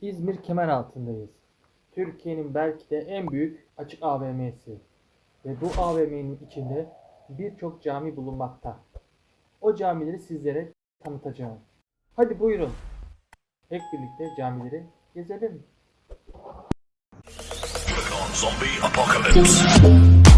İzmir Kemer altındayız. Türkiye'nin belki de en büyük açık AVM'si. Ve bu AVM'nin içinde birçok cami bulunmakta. O camileri sizlere tanıtacağım. Hadi buyurun. Hep birlikte camileri gezelim. Zombie apocalypse.